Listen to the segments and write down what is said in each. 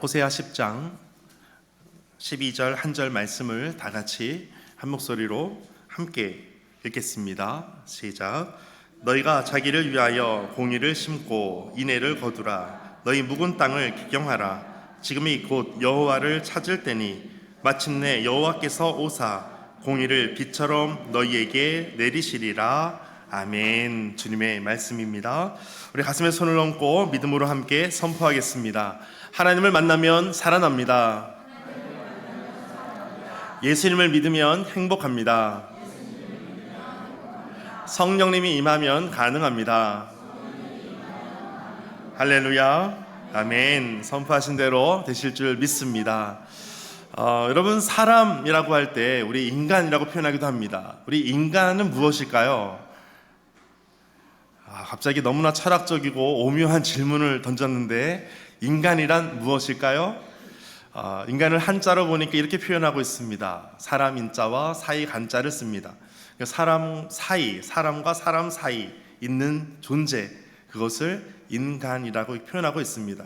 호세아 10장 12절 한 절 말씀을 다 같이 한 목소리로 함께 읽겠습니다. 시작. 너희가 자기를 위하여 공의를 심고 인애를 거두라. 너희 묵은 땅을 기경하라. 지금이 곧 여호와를 찾을 때니 마침내 여호와께서 오사 공의를 빛처럼 너희에게 내리시리라. 아멘. 주님의 말씀입니다. 우리 가슴에 손을 얹고 믿음으로 함께 선포하겠습니다. 하나님을 만나면 살아납니다. 예수님을 믿으면 행복합니다. 성령님이 임하면 가능합니다. 할렐루야. 아멘. 선포하신 대로 되실 줄 믿습니다. 어, 여러분 사람이라고 할 때 우리 인간이라고 표현하기도 합니다. 우리 인간은 무엇일까요? 아, 갑자기 너무나 철학적이고 오묘한 질문을 던졌는데 인간이란 무엇일까요? 아, 인간을 한자로 보니까 이렇게 표현하고 있습니다. 사람 인자와 사이 간자를 씁니다. 그러니까 사람 사이, 사람과 사람 사이 있는 존재 그것을 인간이라고 표현하고 있습니다.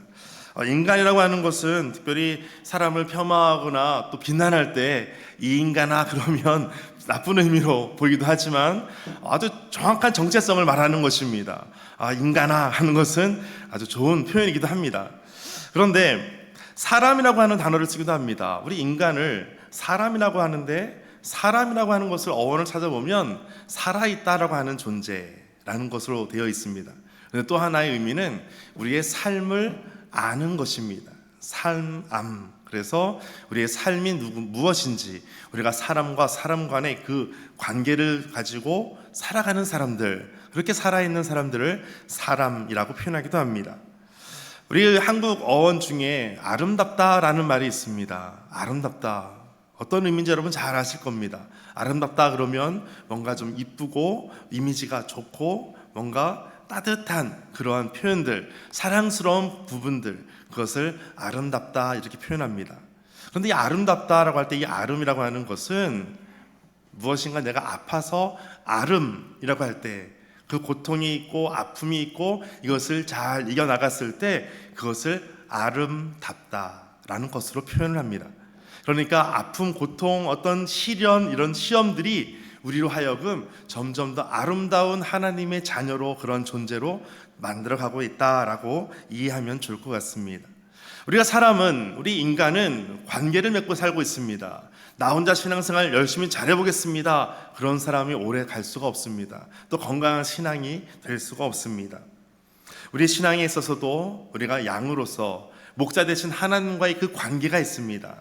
어, 인간이라고 하는 것은 특별히 사람을 폄하하거나 또 비난할 때 이 인간아 그러면 나쁜 의미로 보이기도 하지만 아주 정확한 정체성을 말하는 것입니다. 아, 인간아 하는 것은 아주 좋은 표현이기도 합니다. 그런데 사람이라고 하는 단어를 쓰기도 합니다. 우리 인간을 사람이라고 하는데 사람이라고 하는 것을 어원을 찾아보면 살아있다라고 하는 존재라는 것으로 되어 있습니다. 근데 또 하나의 의미는 우리의 삶을 아는 것입니다. 삶암. 그래서 우리의 삶이 누구, 무엇인지 우리가 사람과 사람 간의 그 관계를 가지고 살아가는 사람들, 그렇게 살아있는 사람들을 사람이라고 표현하기도 합니다. 우리 한국 어원 중에 아름답다라는 말이 있습니다. 아름답다. 어떤 의미인지 여러분 잘 아실 겁니다. 아름답다 그러면 뭔가 좀 이쁘고 이미지가 좋고 뭔가 따뜻한 그러한 표현들, 사랑스러운 부분들, 그것을 아름답다 이렇게 표현합니다. 그런데 이 아름답다라고 할 때 이 아름이라고 하는 것은 무엇인가 내가 아파서 아름이라고 할 때 그 고통이 있고 아픔이 있고 이것을 잘 이겨나갔을 때 그것을 아름답다라는 것으로 표현을 합니다. 그러니까 아픔, 고통, 어떤 시련 이런 시험들이 우리로 하여금 점점 더 아름다운 하나님의 자녀로 그런 존재로 만들어가고 있다라고 이해하면 좋을 것 같습니다. 우리가 사람은 우리 인간은 관계를 맺고 살고 있습니다. 나 혼자 신앙생활 열심히 잘해보겠습니다. 그런 사람이 오래 갈 수가 없습니다. 또 건강한 신앙이 될 수가 없습니다. 우리 신앙에 있어서도 우리가 양으로서 목자 대신 하나님과의 그 관계가 있습니다.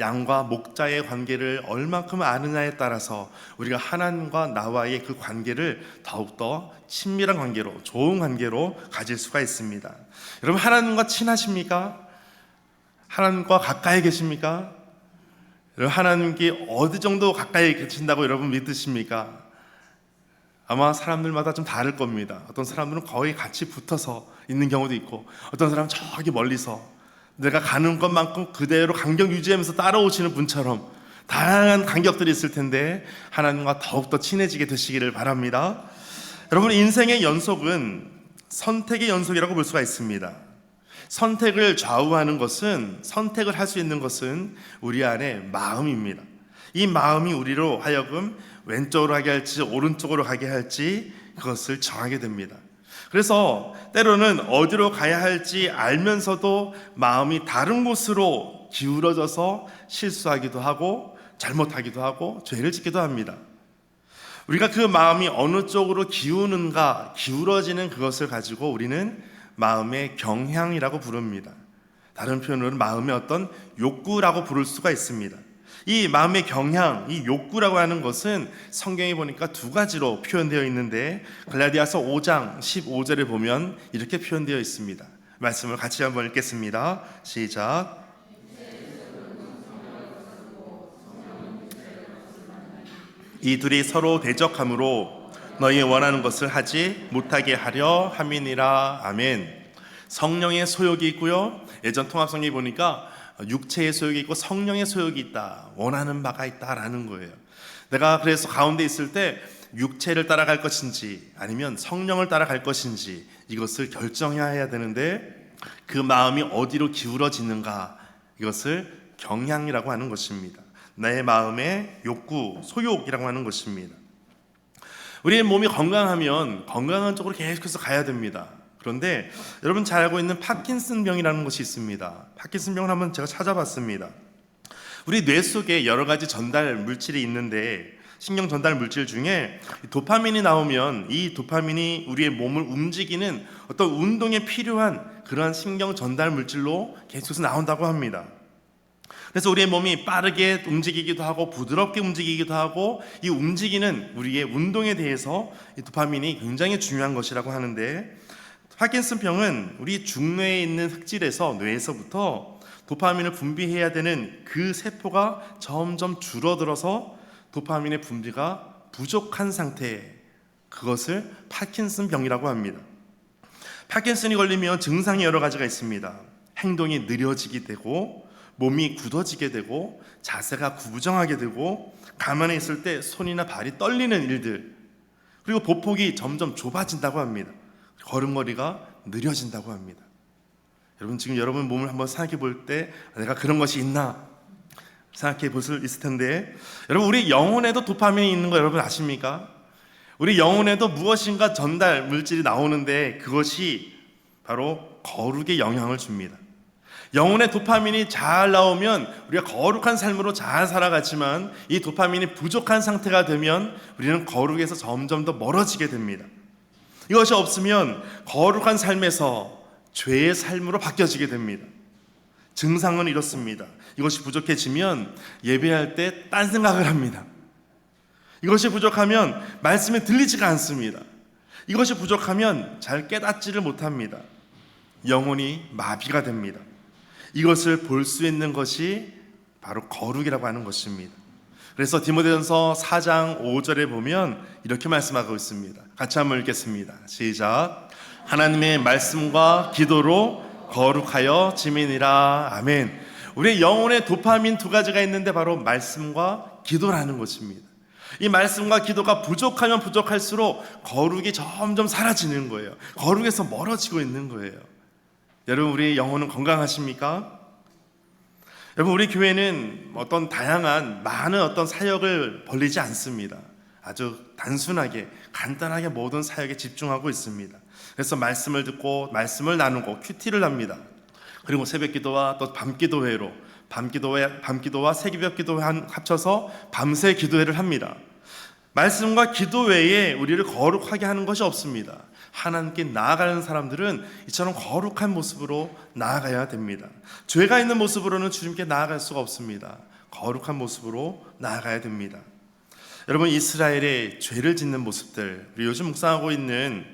양과 목자의 관계를 얼만큼 아느냐에 따라서 우리가 하나님과 나와의 그 관계를 더욱더 친밀한 관계로, 좋은 관계로 가질 수가 있습니다. 여러분, 하나님과 친하십니까? 하나님과 가까이 계십니까? 하나님께 어느 정도 가까이 계신다고 여러분 믿으십니까? 아마 사람들마다 좀 다를 겁니다. 어떤 사람들은 거의 같이 붙어서 있는 경우도 있고, 어떤 사람은 저기 멀리서 내가 가는 것만큼 그대로 간격 유지하면서 따라오시는 분처럼 다양한 간격들이 있을 텐데 하나님과 더욱더 친해지게 되시기를 바랍니다. 여러분 인생의 연속은 선택의 연속이라고 볼 수가 있습니다. 선택을 좌우하는 것은 선택을 할 수 있는 것은 우리 안에 마음입니다. 이 마음이 우리로 하여금 왼쪽으로 가게 할지 오른쪽으로 가게 할지 그것을 정하게 됩니다. 그래서 때로는 어디로 가야 할지 알면서도 마음이 다른 곳으로 기울어져서 실수하기도 하고 잘못하기도 하고 죄를 짓기도 합니다. 우리가 그 마음이 어느 쪽으로 기우는가, 기울어지는 그것을 가지고 우리는 마음의 경향이라고 부릅니다. 다른 표현으로는 마음의 어떤 욕구라고 부를 수가 있습니다. 이 마음의 경향, 이 욕구라고 하는 것은 성경에 보니까 두 가지로 표현되어 있는데 갈라디아서 5장 15절에 보면 이렇게 표현되어 있습니다. 말씀을 같이 한번 읽겠습니다. 시작. 이 둘이 서로 대적함으로 너희 원하는 것을 하지 못하게 하려 함이니라. 아멘. 성령의 소욕이 있고요. 예전 통합성에 보니까 육체의 소욕이 있고 성령의 소욕이 있다. 원하는 바가 있다라는 거예요. 내가 그래서 가운데 있을 때 육체를 따라갈 것인지 아니면 성령을 따라갈 것인지 이것을 결정해야 해야 되는데 그 마음이 어디로 기울어지는가 이것을 경향이라고 하는 것입니다. 내 마음의 욕구, 소욕이라고 하는 것입니다. 우리의 몸이 건강하면 건강한 쪽으로 계속해서 가야 됩니다. 그런데 여러분 잘 알고 있는 파킨슨 병이라는 것이 있습니다. 파킨슨 병을 한번 제가 찾아봤습니다. 우리 뇌 속에 여러 가지 전달 물질이 있는데 신경 전달 물질 중에 도파민이 나오면 이 도파민이 우리의 몸을 움직이는 어떤 운동에 필요한 그러한 신경 전달 물질로 계속해서 나온다고 합니다. 그래서 우리의 몸이 빠르게 움직이기도 하고 부드럽게 움직이기도 하고 이 움직이는 우리의 운동에 대해서 이 도파민이 굉장히 중요한 것이라고 하는데 파킨슨 병은 우리 중뇌에 있는 흑질에서 뇌에서부터 도파민을 분비해야 되는 그 세포가 점점 줄어들어서 도파민의 분비가 부족한 상태 그것을 파킨슨 병이라고 합니다. 파킨슨이 걸리면 증상이 여러 가지가 있습니다. 행동이 느려지게 되고 몸이 굳어지게 되고 자세가 구부정하게 되고 가만히 있을 때 손이나 발이 떨리는 일들 그리고 보폭이 점점 좁아진다고 합니다. 걸음걸이가 느려진다고 합니다. 여러분 지금 여러분 몸을 한번 생각해 볼 때 내가 그런 것이 있나 생각해 볼 수 있을 텐데 여러분 우리 영혼에도 도파민이 있는 거 여러분 아십니까? 우리 영혼에도 무엇인가 전달 물질이 나오는데 그것이 바로 거룩에 영향을 줍니다. 영혼의 도파민이 잘 나오면 우리가 거룩한 삶으로 잘 살아가지만 이 도파민이 부족한 상태가 되면 우리는 거룩에서 점점 더 멀어지게 됩니다. 이것이 없으면 거룩한 삶에서 죄의 삶으로 바뀌어지게 됩니다. 증상은 이렇습니다. 이것이 부족해지면 예배할 때 딴 생각을 합니다. 이것이 부족하면 말씀에 들리지가 않습니다. 이것이 부족하면 잘 깨닫지를 못합니다. 영혼이 마비가 됩니다. 이것을 볼 수 있는 것이 바로 거룩이라고 하는 것입니다. 그래서 디모데전서 4장 5절에 보면 이렇게 말씀하고 있습니다. 같이 한번 읽겠습니다. 시작. 하나님의 말씀과 기도로 거룩하여 지민이라. 아멘. 우리의 영혼의 도파민 두 가지가 있는데 바로 말씀과 기도라는 것입니다. 이 말씀과 기도가 부족하면 부족할수록 거룩이 점점 사라지는 거예요. 거룩에서 멀어지고 있는 거예요. 여러분 우리 영혼은 건강하십니까? 여러분 우리 교회는 어떤 다양한 많은 어떤 사역을 벌리지 않습니다. 아주 단순하게 간단하게 모든 사역에 집중하고 있습니다. 그래서 말씀을 듣고 말씀을 나누고 큐티를 합니다. 그리고 새벽 기도와 또 밤 기도회로 밤 기도회 밤 기도와 새벽 기도회 합쳐서 밤새 기도회를 합니다. 말씀과 기도 외에 우리를 거룩하게 하는 것이 없습니다. 하나님께 나아가는 사람들은 이처럼 거룩한 모습으로 나아가야 됩니다. 죄가 있는 모습으로는 주님께 나아갈 수가 없습니다. 거룩한 모습으로 나아가야 됩니다. 여러분 이스라엘의 죄를 짓는 모습들, 우리 요즘 묵상하고 있는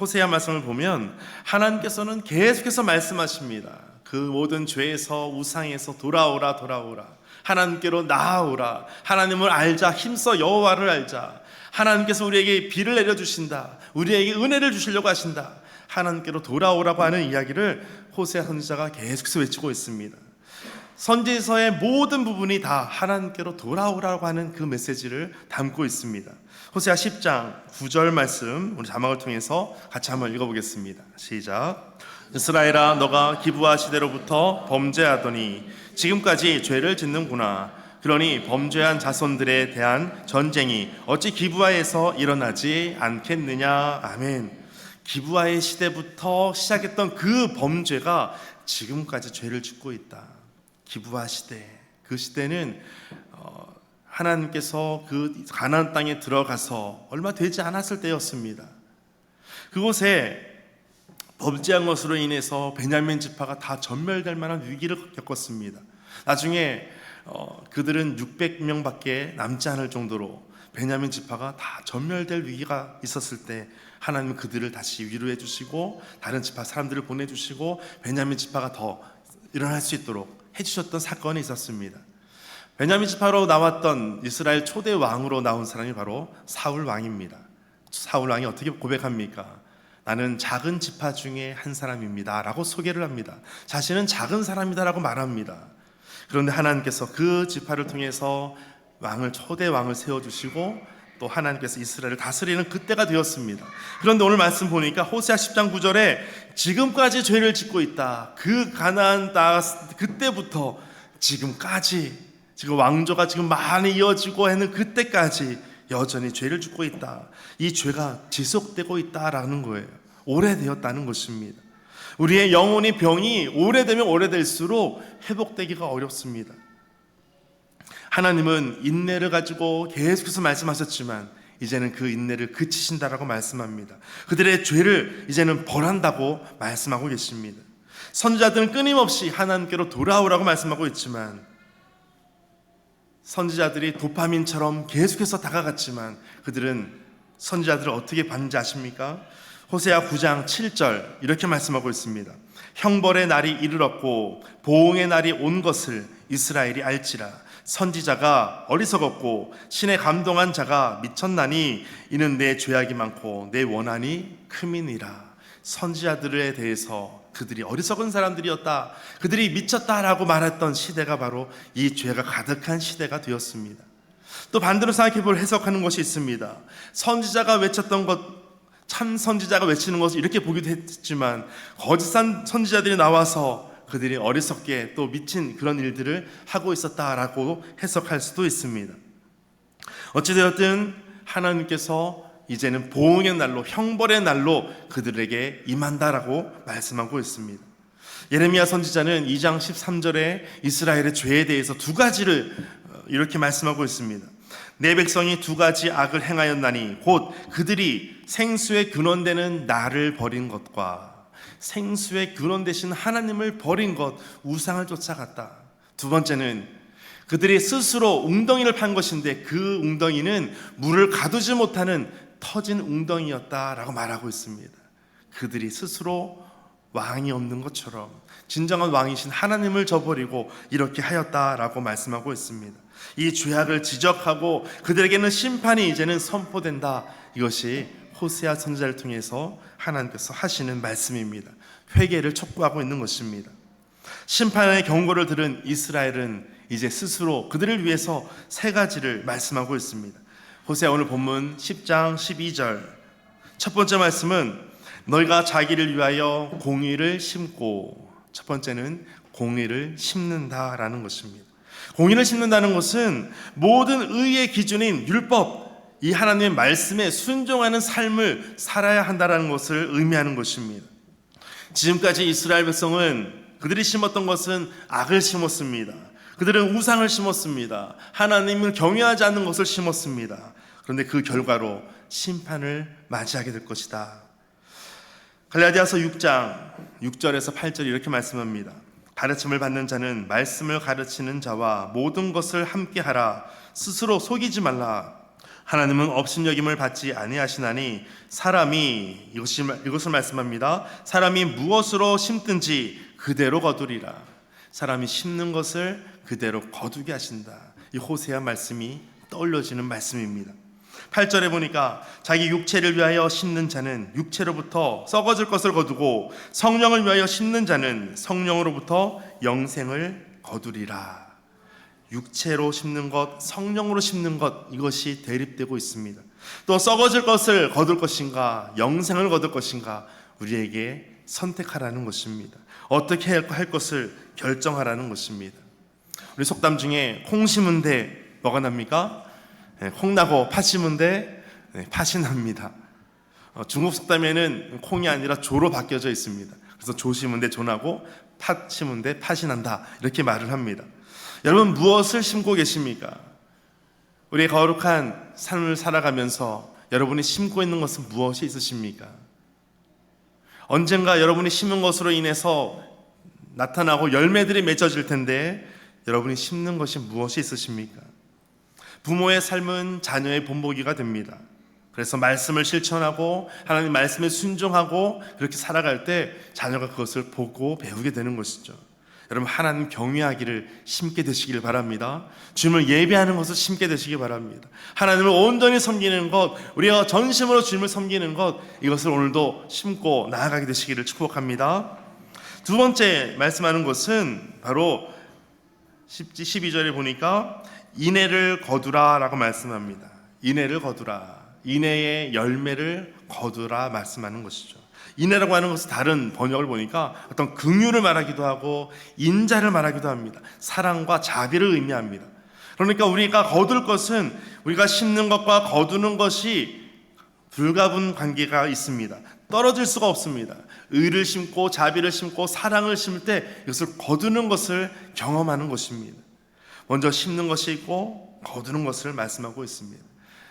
호세아 말씀을 보면 하나님께서는 계속해서 말씀하십니다. 그 모든 죄에서 우상에서 돌아오라 돌아오라. 하나님께로 나아오라. 하나님을 알자. 힘써 여호와를 알자. 하나님께서 우리에게 비를 내려 주신다. 우리에게 은혜를 주시려고 하신다. 하나님께로 돌아오라고 하는 이야기를 호세아 선지자가 계속해서 외치고 있습니다. 선지서의 모든 부분이 다 하나님께로 돌아오라고 하는 그 메시지를 담고 있습니다. 호세아 10장 9절 말씀 우리 자막을 통해서 같이 한번 읽어보겠습니다. 시작. 이스라엘아 너가 기부하 시대로부터 범죄하더니 지금까지 죄를 짓는구나. 그러니 범죄한 자손들에 대한 전쟁이 어찌 기부하에서 일어나지 않겠느냐. 아멘. 기부하의 시대부터 시작했던 그 범죄가 지금까지 죄를 짓고 있다. 기부하 시대. 그 시대는 어, 하나님께서 그 가나안 땅에 들어가서 얼마 되지 않았을 때였습니다. 그곳에 범죄한 것으로 인해서 베냐민 지파가 다 전멸될 만한 위기를 겪었습니다. 나중에 어, 그들은 600명밖에 남지 않을 정도로 베냐민 지파가 다 전멸될 위기가 있었을 때 하나님은 그들을 다시 위로해 주시고 다른 지파 사람들을 보내 주시고 베냐민 지파가 더 일어날 수 있도록 해 주셨던 사건이 있었습니다. 베냐민 지파로 나왔던 이스라엘 초대 왕으로 나온 사람이 바로 사울 왕입니다. 사울 왕이 어떻게 고백합니까? 나는 작은 지파 중에 한 사람입니다. 라고 소개를 합니다. 자신은 작은 사람이다 라고 말합니다. 그런데 하나님께서 그 지파를 통해서 왕을 초대 왕을 세워 주시고 또또 하나님께서 이스라엘을 다스리는 그때가 되었습니다. 그런데 오늘 말씀 보니까 호세아 10장 9절에 지금까지 죄를 짓고 있다. 그 가나안 땅 그때부터 지금까지 지금 왕조가 지금 많이 이어지고 하는 그때까지 여전히 죄를 짓고 있다. 이 죄가 지속되고 있다라는 거예요. 오래되었다는 것입니다. 우리의 영혼이 병이 오래되면 오래될수록 회복되기가 어렵습니다. 하나님은 인내를 가지고 계속해서 말씀하셨지만 이제는 그 인내를 그치신다라고 말씀합니다. 그들의 죄를 이제는 벌한다고 말씀하고 계십니다. 선지자들은 끊임없이 하나님께로 돌아오라고 말씀하고 있지만 선지자들이 도파민처럼 계속해서 다가갔지만 그들은 선지자들을 어떻게 봤는지 아십니까? 호세아 9장 7절 이렇게 말씀하고 있습니다. 형벌의 날이 이르렀고 보응의 날이 온 것을 이스라엘이 알지라 선지자가 어리석었고 신에 감동한 자가 미쳤나니 이는 내 죄악이 많고 내 원한이 크민이라 선지자들에 대해서 그들이 어리석은 사람들이었다 그들이 미쳤다라고 말했던 시대가 바로 이 죄가 가득한 시대가 되었습니다 또 반대로 생각해 볼 해석하는 것이 있습니다 선지자가 외쳤던 것 참 선지자가 외치는 것을 이렇게 보기도 했지만 거짓 선지자들이 나와서 그들이 어리석게 또 미친 그런 일들을 하고 있었다라고 해석할 수도 있습니다. 어찌되었든 하나님께서 이제는 보응의 날로 형벌의 날로 그들에게 임한다라고 말씀하고 있습니다. 예레미야 선지자는 2장 13절에 이스라엘의 죄에 대해서 두 가지를 어, 이렇게 말씀하고 있습니다. 내 백성이 두 가지 악을 행하였나니 곧 그들이 생수의 근원되는 나를 버린 것과 생수의 근원 되신 하나님을 버린 것 우상을 쫓아갔다. 두 번째는 그들이 스스로 웅덩이를 판 것인데 그 웅덩이는 물을 가두지 못하는 터진 웅덩이였다라고 말하고 있습니다. 그들이 스스로 왕이 없는 것처럼 진정한 왕이신 하나님을 저버리고 이렇게 하였다라고 말씀하고 있습니다. 이 죄악을 지적하고 그들에게는 심판이 이제는 선포된다. 이것이 호세아 선지자를 통해서 하나님께서 하시는 말씀입니다. 회개를 촉구하고 있는 것입니다. 심판의 경고를 들은 이스라엘은 이제 스스로 그들을 위해서 세 가지를 말씀하고 있습니다. 호세아 오늘 본문 10장 12절 첫 번째 말씀은 너희가 자기를 위하여 공의를 심고 첫 번째는 공의를 심는다라는 것입니다. 공의를 심는다는 것은 모든 의의 기준인 율법 이 하나님의 말씀에 순종하는 삶을 살아야 한다라는 것을 의미하는 것입니다. 지금까지 이스라엘 백성은 그들이 심었던 것은 악을 심었습니다. 그들은 우상을 심었습니다. 하나님을 경외하지 않는 것을 심었습니다. 그런데 그 결과로 심판을 맞이하게 될 것이다. 갈라디아서 6장 6절에서 8절 이렇게 말씀합니다. 가르침을 받는 자는 말씀을 가르치는 자와 모든 것을 함께 하라. 스스로 속이지 말라. 하나님은 업신여김을 받지 아니하시나니 사람이 이것이 이것을 말씀합니다. 사람이 무엇으로 심든지 그대로 거두리라. 사람이 심는 것을 그대로 거두게 하신다. 이 호세아 말씀이 떠올려지는 말씀입니다. 8절에 보니까 자기 육체를 위하여 심는 자는 육체로부터 썩어질 것을 거두고 성령을 위하여 심는 자는 성령으로부터 영생을 거두리라. 육체로 심는 것, 성령으로 심는 것 이것이 대립되고 있습니다. 또 썩어질 것을 거둘 것인가, 영생을 거둘 것인가 우리에게 선택하라는 것입니다. 어떻게 할 것을 결정하라는 것입니다. 우리 속담 중에 콩 심은 데 뭐가 납니까? 네, 콩 나고 팥 심은 데 네, 팥이 납니다. 어, 중국 속담에는 콩이 아니라 조로 바뀌어져 있습니다. 그래서 조 심은 데 조나고 팥 심은 데 팥이 난다 이렇게 말을 합니다. 여러분 무엇을 심고 계십니까? 우리의 거룩한 삶을 살아가면서 여러분이 심고 있는 것은 무엇이 있으십니까? 언젠가 여러분이 심은 것으로 인해서 나타나고 열매들이 맺어질 텐데 여러분이 심는 것이 무엇이 있으십니까? 부모의 삶은 자녀의 본보기가 됩니다. 그래서 말씀을 실천하고 하나님 말씀에 순종하고 그렇게 살아갈 때 자녀가 그것을 보고 배우게 되는 것이죠. 여러분 하나님 경외하기를 심게 되시길 바랍니다. 주님을 예배하는 것을 심게 되시길 바랍니다. 하나님을 온전히 섬기는 것, 우리가 전심으로 주님을 섬기는 것 이것을 오늘도 심고 나아가게 되시기를 축복합니다. 두 번째 말씀하는 것은 바로 12절에 보니까 인애를 거두라라고 말씀합니다. 인애를 거두라. 인애의 열매를 거두라 말씀하는 것이죠. 인애라고 하는 것은 다른 번역을 보니까 어떤 긍휼을 말하기도 하고 인자를 말하기도 합니다. 사랑과 자비를 의미합니다. 그러니까 우리가 거둘 것은 우리가 심는 것과 거두는 것이 불가분 관계가 있습니다. 떨어질 수가 없습니다. 의를 심고 자비를 심고 사랑을 심을 때 이것을 거두는 것을 경험하는 것입니다. 먼저 심는 것이 있고 거두는 것을 말씀하고 있습니다.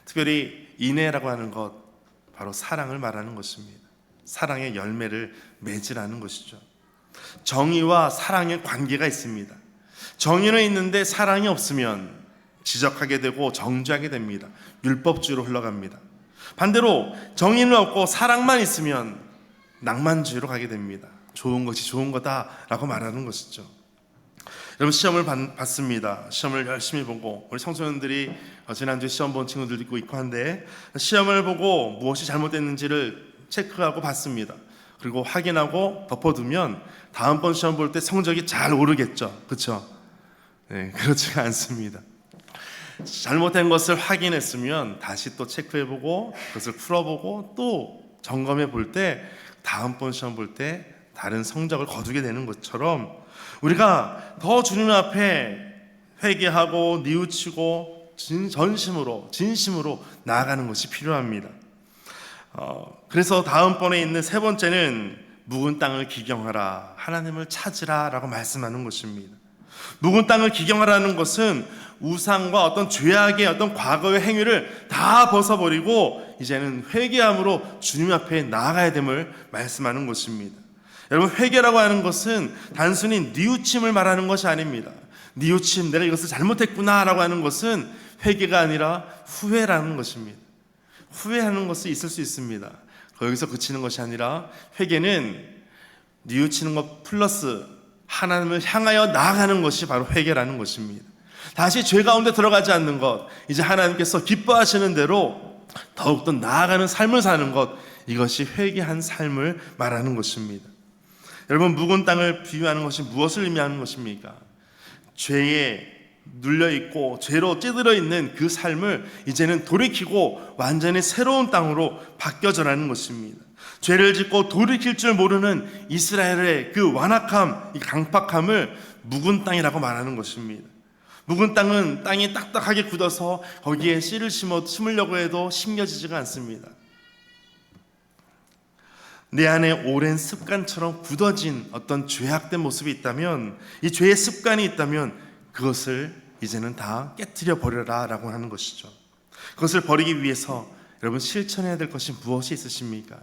특별히 인애라고 하는 것 바로 사랑을 말하는 것입니다. 사랑의 열매를 맺으라는 것이죠. 정의와 사랑의 관계가 있습니다. 정의는 있는데 사랑이 없으면 지적하게 되고 정죄하게 됩니다. 율법주의로 흘러갑니다. 반대로 정의는 없고 사랑만 있으면 낭만주의로 가게 됩니다. 좋은 것이 좋은 거다라고 말하는 것이죠. 여러분 시험을 받, 받습니다. 시험을 열심히 보고 우리 청소년들이 어, 지난주에 시험 본 친구들도 있고 있고 한데 시험을 보고 무엇이 잘못됐는지를 체크하고 받습니다. 그리고 확인하고 덮어두면 다음번 시험 볼 때 성적이 잘 오르겠죠. 그렇죠? 네, 그렇지가 않습니다. 잘못된 것을 확인했으면 다시 또 체크해보고 그것을 풀어보고 또 점검해 볼 때 다음번 시험 볼 때 다른 성적을 거두게 되는 것처럼 우리가 더 주님 앞에 회개하고 뉘우치고 진, 전심으로 진심으로 나아가는 것이 필요합니다. 어, 그래서 다음번에 있는 세 번째는 묵은 땅을 기경하라 하나님을 찾으라 라고 말씀하는 것입니다. 묵은 땅을 기경하라는 것은 우상과 어떤 죄악의 어떤 과거의 행위를 다 벗어버리고 이제는 회개함으로 주님 앞에 나아가야 됨을 말씀하는 것입니다. 여러분 회개라고 하는 것은 단순히 뉘우침을 말하는 것이 아닙니다. 뉘우침 내가 이것을 잘못했구나 라고 하는 것은 회개가 아니라 후회라는 것입니다. 후회하는 것이 있을 수 있습니다. 거기서 그치는 것이 아니라 회개는 뉘우치는 것 플러스 하나님을 향하여 나아가는 것이 바로 회개라는 것입니다. 다시 죄 가운데 들어가지 않는 것, 이제 하나님께서 기뻐하시는 대로 더욱더 나아가는 삶을 사는 것, 이것이 회개한 삶을 말하는 것입니다. 여러분, 묵은 땅을 비유하는 것이 무엇을 의미하는 것입니까? 죄에 눌려 있고 죄로 찌들어 있는 그 삶을 이제는 돌이키고 완전히 새로운 땅으로 바뀌어져라는 것입니다. 죄를 짓고 돌이킬 줄 모르는 이스라엘의 그 완악함, 이 강팍함을 묵은 땅이라고 말하는 것입니다. 묵은 땅은 땅이 딱딱하게 굳어서 거기에 씨를 심어 심으려고 해도 심겨지지가 않습니다. 내 안에 오랜 습관처럼 굳어진 어떤 죄악된 모습이 있다면 이 죄의 습관이 있다면 그것을 이제는 다 깨뜨려 버려라 라고 하는 것이죠. 그것을 버리기 위해서 여러분 실천해야 될 것이 무엇이 있으십니까?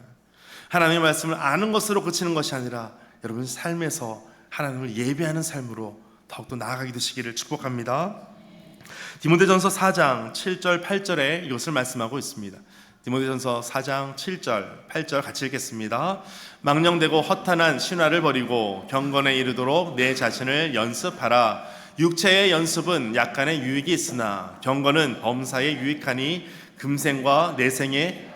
하나님의 말씀을 아는 것으로 그치는 것이 아니라 여러분 삶에서 하나님을 예배하는 삶으로 더욱더 나아가게 되시기를 축복합니다. 디모데전서 4장 7절 8절에 이것을 말씀하고 있습니다. 디모데전서 4장 7절 8절 같이 읽겠습니다. 망령되고 허탄한 신화를 버리고 경건에 이르도록 내 자신을 연습하라. 육체의 연습은 약간의 유익이 있으나 경건은 범사에 유익하니 금생과 내생에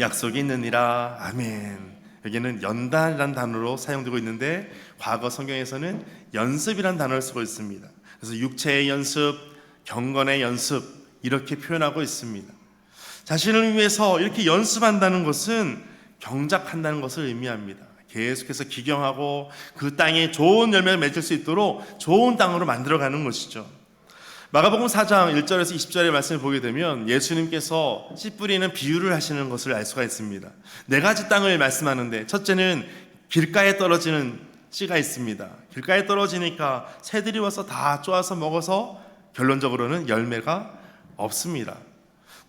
약속이 있느니라. 아멘. 여기는 연단이라는 단어로 사용되고 있는데 과거 성경에서는 연습이라는 단어를 쓰고 있습니다. 그래서 육체의 연습, 경건의 연습 이렇게 표현하고 있습니다. 자신을 위해서 이렇게 연습한다는 것은 경작한다는 것을 의미합니다. 계속해서 기경하고 그 땅에 좋은 열매를 맺을 수 있도록 좋은 땅으로 만들어가는 것이죠. 마가복음 4장 1절에서 20절의 말씀을 보게 되면 예수님께서 씨 뿌리는 비유를 하시는 것을 알 수가 있습니다. 네 가지 땅을 말씀하는데 첫째는 길가에 떨어지는 씨가 있습니다. 길가에 떨어지니까 새들이 와서 다 쪼아서 먹어서 결론적으로는 열매가 없습니다.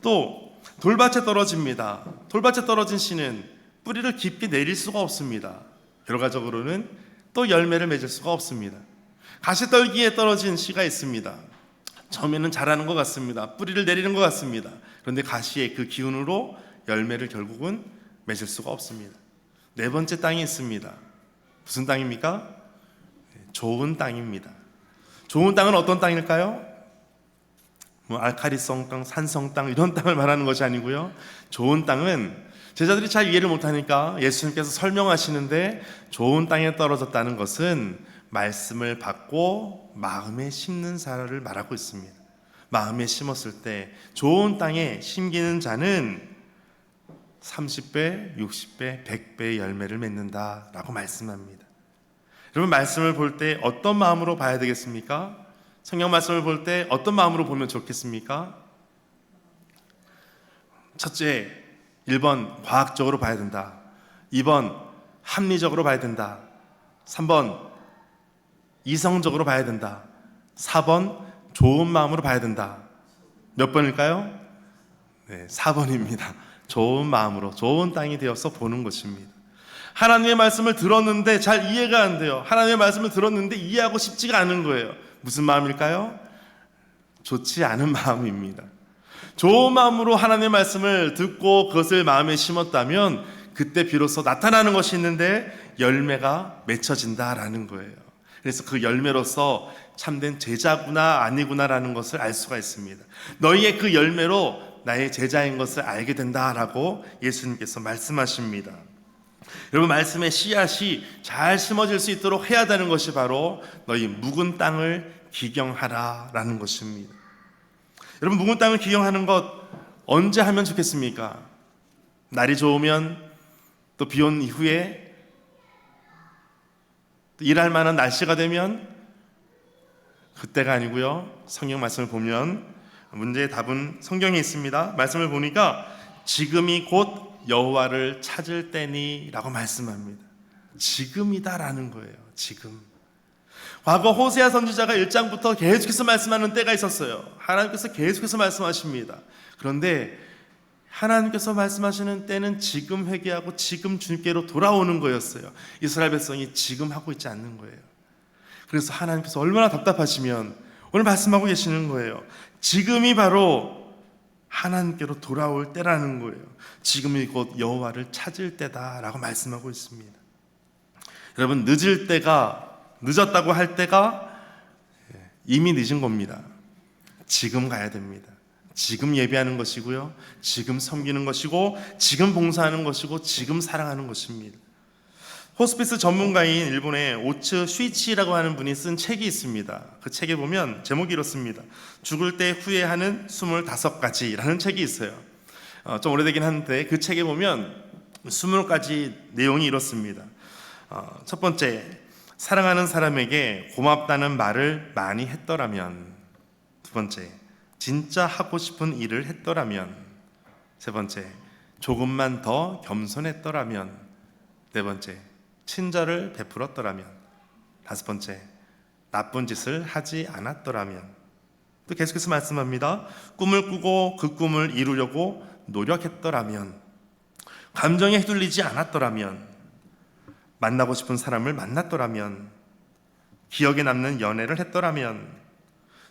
또 돌밭에 떨어집니다. 돌밭에 떨어진 씨는 뿌리를 깊게 내릴 수가 없습니다. 결과적으로는 또 열매를 맺을 수가 없습니다. 가시떨기에 떨어진 씨가 있습니다. 처음에는 자라는 것 같습니다. 뿌리를 내리는 것 같습니다. 그런데 가시의 그 기운으로 열매를 결국은 맺을 수가 없습니다. 네 번째 땅이 있습니다. 무슨 땅입니까? 좋은 땅입니다. 좋은 땅은 어떤 땅일까요? 뭐 알카리성 땅, 산성 땅 이런 땅을 말하는 것이 아니고요. 좋은 땅은 제자들이 잘 이해를 못하니까 예수님께서 설명하시는데 좋은 땅에 떨어졌다는 것은 말씀을 받고 마음에 심는 사람을 말하고 있습니다. 마음에 심었을 때 좋은 땅에 심기는 자는 30배, 60배, 100배의 열매를 맺는다라고 말씀합니다. 여러분 말씀을 볼 때 어떤 마음으로 봐야 되겠습니까? 성경 말씀을 볼 때 어떤 마음으로 보면 좋겠습니까? 첫째, 1번 과학적으로 봐야 된다. 2번 합리적으로 봐야 된다. 3번 이성적으로 봐야 된다. 4번 좋은 마음으로 봐야 된다. 몇 번일까요? 네, 4번입니다. 좋은 마음으로 좋은 땅이 되어서 보는 것입니다. 하나님의 말씀을 들었는데 잘 이해가 안 돼요. 하나님의 말씀을 들었는데 이해하고 싶지가 않은 거예요. 무슨 마음일까요? 좋지 않은 마음입니다. 좋은 마음으로 하나님의 말씀을 듣고 그것을 마음에 심었다면 그때 비로소 나타나는 것이 있는데 열매가 맺혀진다라는 거예요. 그래서 그 열매로서 참된 제자구나 아니구나라는 것을 알 수가 있습니다. 너희의 그 열매로 나의 제자인 것을 알게 된다라고 예수님께서 말씀하십니다. 여러분 말씀의 씨앗이 잘 심어질 수 있도록 해야 되는 것이 바로 너희 묵은 땅을 기경하라라는 것입니다. 여러분 묵은 땅을 기경하는 것 언제 하면 좋겠습니까? 날이 좋으면 또 비 온 이후에 또 일할 만한 날씨가 되면 그때가 아니고요. 성경 말씀을 보면 문제의 답은 성경에 있습니다. 말씀을 보니까 지금이 곧 여호와를 찾을 때니라고 말씀합니다. 지금이다라는 거예요. 지금. 과거 호세아 선지자가 1장부터 계속해서 말씀하는 때가 있었어요. 하나님께서 계속해서 말씀하십니다. 그런데 하나님께서 말씀하시는 때는 지금 회개하고 지금 주님께로 돌아오는 거였어요. 이스라엘 백성이 지금 하고 있지 않는 거예요. 그래서 하나님께서 얼마나 답답하시면 오늘 말씀하고 계시는 거예요. 지금이 바로 하나님께로 돌아올 때라는 거예요. 지금이 곧 여호와를 찾을 때다라고 말씀하고 있습니다. 여러분 늦을 때가 늦었다고 할 때가 이미 늦은 겁니다. 지금 가야 됩니다. 지금 예배하는 것이고요. 지금 섬기는 것이고 지금 봉사하는 것이고 지금 사랑하는 것입니다. 호스피스 전문가인 일본의 오츠 슈이치라고 하는 분이 쓴 책이 있습니다. 그 책에 보면 제목이 이렇습니다. 죽을 때 후회하는 25가지라는 책이 있어요. 어, 좀 오래되긴 한데 그 책에 보면 20가지 내용이 이렇습니다. 어, 첫 번째, 사랑하는 사람에게 고맙다는 말을 많이 했더라면 두 번째, 진짜 하고 싶은 일을 했더라면 세 번째, 조금만 더 겸손했더라면 네 번째, 친절을 베풀었더라면 다섯 번째 나쁜 짓을 하지 않았더라면 또 계속해서 말씀합니다. 꿈을 꾸고 그 꿈을 이루려고 노력했더라면 감정에 휘둘리지 않았더라면 만나고 싶은 사람을 만났더라면 기억에 남는 연애를 했더라면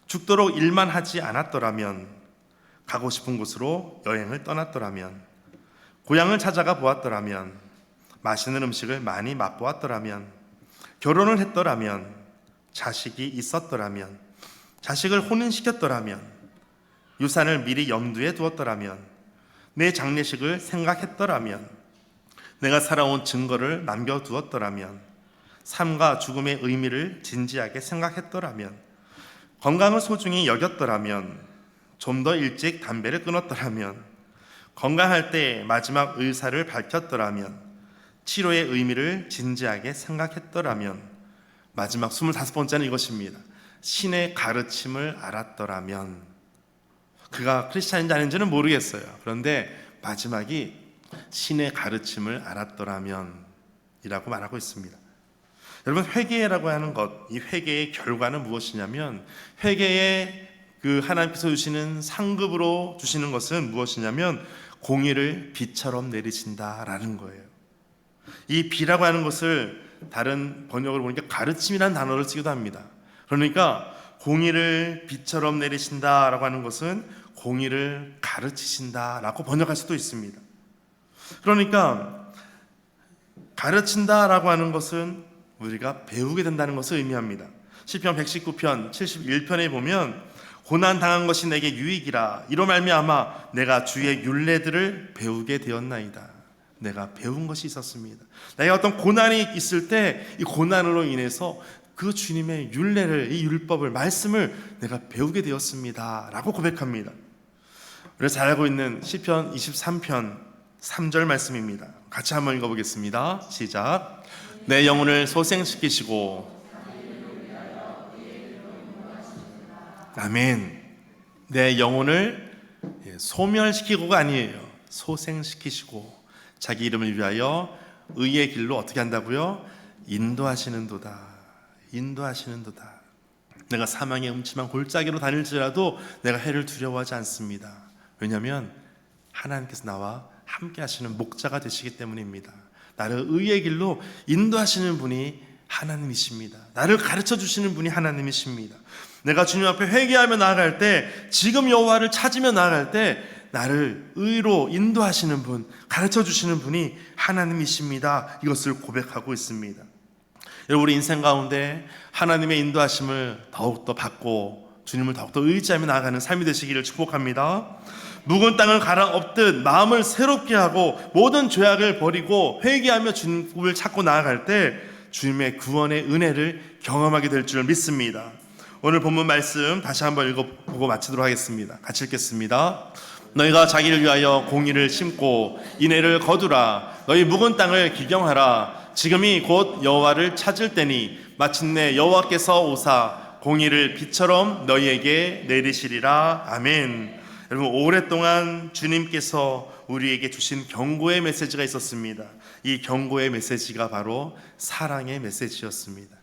죽도록 일만 하지 않았더라면 가고 싶은 곳으로 여행을 떠났더라면 고향을 찾아가 보았더라면 맛있는 음식을 많이 맛보았더라면, 결혼을 했더라면, 자식이 있었더라면, 자식을 혼인시켰더라면, 유산을 미리 염두에 두었더라면, 내 장례식을 생각했더라면, 내가 살아온 증거를 남겨두었더라면, 삶과 죽음의 의미를 진지하게 생각했더라면, 건강을 소중히 여겼더라면, 좀 더 일찍 담배를 끊었더라면, 건강할 때 마지막 의사를 밝혔더라면, 치료의 의미를 진지하게 생각했더라면 마지막 25번째는 이것입니다. 신의 가르침을 알았더라면 그가 크리스찬인지 아닌지는 모르겠어요. 그런데 마지막이 신의 가르침을 알았더라면 이라고 말하고 있습니다. 여러분 회개라고 하는 것, 이 회개의 결과는 무엇이냐면 회개의 그 하나님께서 주시는 상급으로 주시는 것은 무엇이냐면 공의를 비처럼 내리신다라는 거예요. 이 비라고 하는 것을 다른 번역으로 보니까 가르침이라는 단어를 쓰기도 합니다. 그러니까 공의를 비처럼 내리신다라고 하는 것은 공의를 가르치신다라고 번역할 수도 있습니다. 그러니까 가르친다라고 하는 것은 우리가 배우게 된다는 것을 의미합니다. 시편 119편 71편에 보면 고난 당한 것이 내게 유익이라 이로 말미암아 내가 주의 율례들을 배우게 되었나이다. 내가 배운 것이 있었습니다. 내가 어떤 고난이 있을 때 이 고난으로 인해서 그 주님의 율례를 이 율법을 말씀을 내가 배우게 되었습니다라고 고백합니다. 우리가 잘 알고 있는 시편 23편 3절 말씀입니다. 같이 한번 읽어보겠습니다. 시작. 내 영혼을 소생시키시고 아멘. 내 영혼을 예, 소멸시키고가 아니에요. 소생시키시고 자기 이름을 위하여 의의 길로 어떻게 한다고요? 인도하시는도다. 인도하시는도다. 내가 사망의 음침한 골짜기로 다닐지라도 내가 해를 두려워하지 않습니다. 왜냐하면 하나님께서 나와 함께 하시는 목자가 되시기 때문입니다. 나를 의의 길로 인도하시는 분이 하나님이십니다. 나를 가르쳐 주시는 분이 하나님이십니다. 내가 주님 앞에 회개하며 나아갈 때, 지금 여호와를 찾으며 나아갈 때, 나를 의로 인도하시는 분, 가르쳐 주시는 분이 하나님이십니다. 이것을 고백하고 있습니다. 여러분 우리 인생 가운데 하나님의 인도하심을 더욱더 받고 주님을 더욱더 의지하며 나아가는 삶이 되시기를 축복합니다. 묵은 땅을 갈아엎듯 마음을 새롭게 하고 모든 죄악을 버리고 회개하며 주님을 찾고 나아갈 때 주님의 구원의 은혜를 경험하게 될 줄 믿습니다. 오늘 본문 말씀 다시 한번 읽어보고 마치도록 하겠습니다. 같이 읽겠습니다. 너희가 자기를 위하여 공의를 심고 인애를 거두라. 너희 묵은 땅을 기경하라. 지금이 곧 여호와를 찾을 때니 마침내 여호와께서 오사 공의를 빛처럼 너희에게 내리시리라. 아멘. 여러분 오랫동안 주님께서 우리에게 주신 경고의 메시지가 있었습니다. 이 경고의 메시지가 바로 사랑의 메시지였습니다.